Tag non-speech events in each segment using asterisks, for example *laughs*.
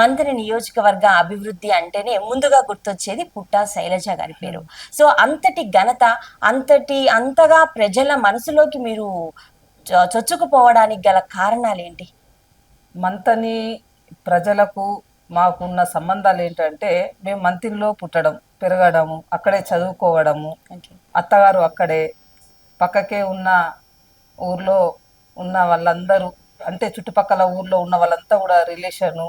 మంత్రి నియోజకవర్గ అభివృద్ధి అంటేనే ముందుగా గుర్తొచ్చేది పుట్టా శైలజ గారి పేరు. సో అంతటి ఘనత అంతటి అంతగా ప్రజల మనసులోకి మీరు చొచ్చుకుపోవడానికి గల కారణాలు ఏంటి మంతని ప్రజలకు మాకున్న సంబంధాలు ఏంటంటే మేము మంతిలో పుట్టడం పెరగడము అక్కడే చదువుకోవడము. అత్తగారు అక్కడే పక్కకే ఉన్న ఊర్లో ఉన్న వాళ్ళందరూ అంటే చుట్టుపక్కల ఊర్లో ఉన్న వాళ్ళంతా కూడా రిలేషను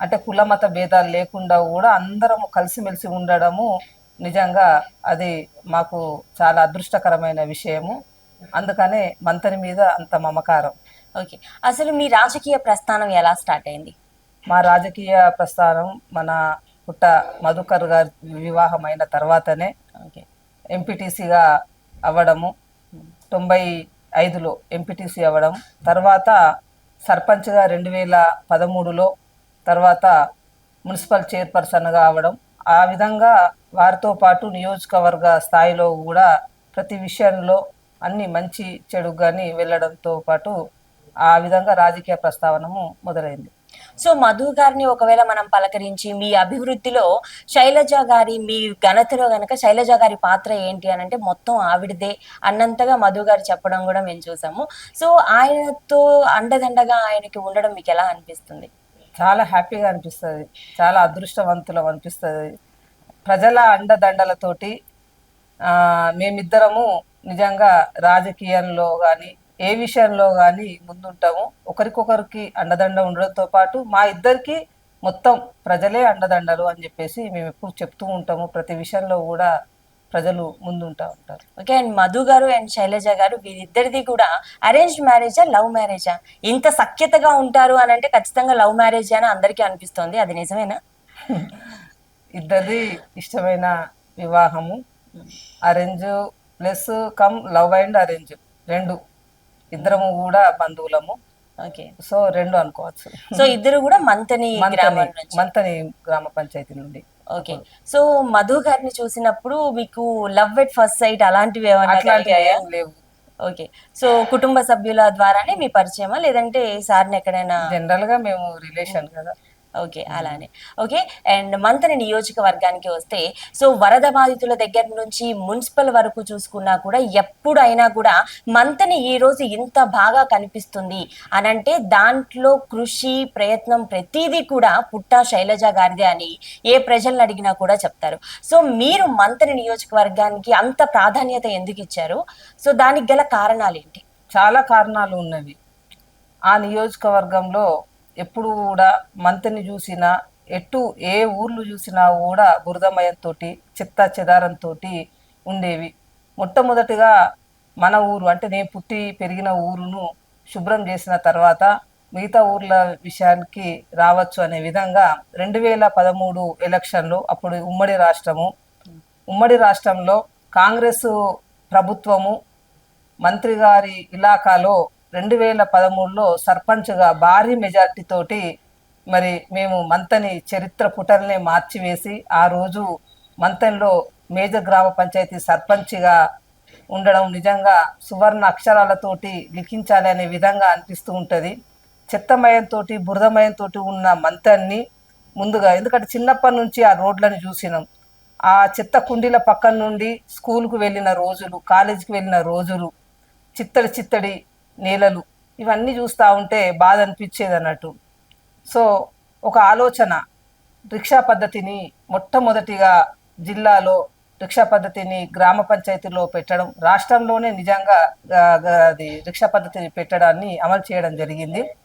అంటే కుల మత భేదాలు లేకుండా కూడా అందరం కలిసిమెలిసి ఉండడము నిజంగా అది మాకు చాలా అదృష్టకరమైన విషయము. అందుకనే మంతని మీద అంత మమకారం. ఓకే. అసలు మీ రాజకీయ ప్రస్థానం ఎలా స్టార్ట్ అయింది? మా రాజకీయ ప్రస్థానం మన పుట్ట మధుకర్ గారి వివాహం అయిన తర్వాతనే ఓకే. ఎంపీటీసీగా అవ్వడము. తొంభై ఐదులో ఎంపీటీసీ అవ్వడం. తర్వాత సర్పంచ్గా రెండు వేల పదమూడులో తర్వాత మున్సిపల్ చైర్పర్సన్గా అవడం. ఆ విధంగా వారితో పాటు నియోజకవర్గ స్థాయిలో కూడా ప్రతి విషయంలో అన్ని మంచి చెడు కానీ వెళ్ళడంతో పాటు ఆ విధంగా రాజకీయ ప్రస్తావనము మొదలైంది. సో మధు గారిని ఒకవేళ మనం పలకరించి మీ అభివృద్ధిలో శైలజ గారి మీ ఘనతలో గనక శైలజ గారి పాత్ర ఏంటి అని అంటే మొత్తం ఆవిడదే అన్నంతగా మధు గారు చెప్పడం కూడా మేము చూసాము. సో ఆయనతో అండదండగా ఆయనకి ఉండడం మీకు ఎలా అనిపిస్తుంది? చాలా హ్యాపీగా అనిపిస్తుంది. చాలా అదృష్టవంతులం అనిపిస్తుంది. ప్రజల అండదండలతోటి మేమిద్దరము నిజంగా రాజకీయంలో కానీ ఏ విషయంలో కానీ ముందుంటాము. ఒకరికొకరికి అండదండ ఉండడంతో పాటు మా ఇద్దరికి మొత్తం ప్రజలే అండదండలు అని చెప్పేసి మేము ఎప్పుడు చెప్తూ ఉంటాము. ప్రతి విషయంలో కూడా ప్రజలు ముందుంటా ఉంటారు. ఓకే అండ్ మధు గారు అండ్ శైలజ గారు వీరిద్దరిది కూడా అరేంజ్ మ్యారేజా లవ్ మ్యారేజా ఇంత సఖ్యతగా ఉంటారు అని అంటే ఖచ్చితంగా లవ్ మ్యారేజ్ అని అందరికీ అనిపిస్తోంది. అది నిజమేనా? *laughs* ఇద్దరిది ఇష్టమైన వివాహము. Arrange plus come love and arrange రెండు. ఇద్దరము కూడా బంధువులము. ఓకే సో రెండు అనుకోవచ్చు. సో ఇద్దరు కూడా మంతని *laughs* మంతని గ్రామ పంచాయతీ నుండి. ఓకే. సో మధు గారిని చూసినప్పుడు మీకు లవ్ ఎట్ ఫస్ట్ సైట్ అలాంటివి ఏమైనా లేవు. ఓకే. సో కుటుంబ సభ్యుల ద్వారానే మీ పరిచయమా? లేదంటే సార్ని ఎక్కడైనా జనరల్గా మేము రిలేషన్ కదా. ఓకే అలానే. ఓకే అండ్ మంతని నియోజకవర్గానికి వస్తే సో వరద బాధితుల దగ్గర నుంచి మున్సిపల్ వరకు చూసుకున్నా కూడా ఎప్పుడైనా కూడా మంతని ఈ రోజు ఇంత బాగా కనిపిస్తుంది అనంటే దాంట్లో కృషి ప్రయత్నం ప్రతిదీ కూడా పుట్టా శైలజ గారిదే అని ఏ ప్రజలను అడిగినా కూడా చెప్తారు. సో మీరు మంతని నియోజకవర్గానికి అంత ప్రాధాన్యత ఎందుకు ఇచ్చారు? సో దానికి గల కారణాలు ఏంటి? చాలా కారణాలు ఉన్నవి. ఆ నియోజకవర్గంలో ఎప్పుడు కూడా మంత్రిని చూసినా ఎటు ఏ ఊర్లు చూసినా కూడా బురదమయంతో చెత్త చెదారంతో ఉండేవి. మొట్టమొదటిగా మన ఊరు అంటే నేను పుట్టి పెరిగిన ఊరును శుభ్రం చేసిన తర్వాత మిగతా ఊర్ల విషయానికి రావచ్చు అనే విధంగా రెండు వేల పదమూడు ఎలక్షన్లో అప్పుడు ఉమ్మడి రాష్ట్రము ఉమ్మడి రాష్ట్రంలో కాంగ్రెస్ ప్రభుత్వము మంత్రి గారి ఇలాకాలో రెండు వేల పదమూడులో సర్పంచ్గా భారీ మెజార్టీ తోటి మరి మేము మంతని చరిత్ర పుటల్ని మార్చివేసి ఆ రోజు మంతన్లో మేజర్ గ్రామ పంచాయతీ సర్పంచ్గా ఉండడం నిజంగా సువర్ణ అక్షరాలతోటి లిఖించాలి అనే విధంగా అనిపిస్తూ ఉంటుంది. చెత్తమయంతో బురదమయంతో ఉన్న మంతన్ని ముందుగా ఎందుకంటే చిన్నప్పటి నుంచి ఆ రోడ్లను చూసినాం. ఆ చెత్త కుండీల పక్కన నుండి స్కూల్కు వెళ్ళిన రోజులు కాలేజీకి వెళ్ళిన రోజులు చిత్తడి చిత్తడి నేలలు ఇవన్నీ చూస్తూ ఉంటే బాధ అనిపించేది అన్నట్టు సో ఒక ఆలోచన రిక్షా పద్ధతిని మొట్టమొదటిగా జిల్లాలో రిక్షా పద్ధతిని గ్రామ పంచాయతీలో పెట్టడం రాష్ట్రంలోనే నిజంగా అది రిక్షా పద్ధతిని పెట్టడాన్ని అమలు చేయడం జరిగింది.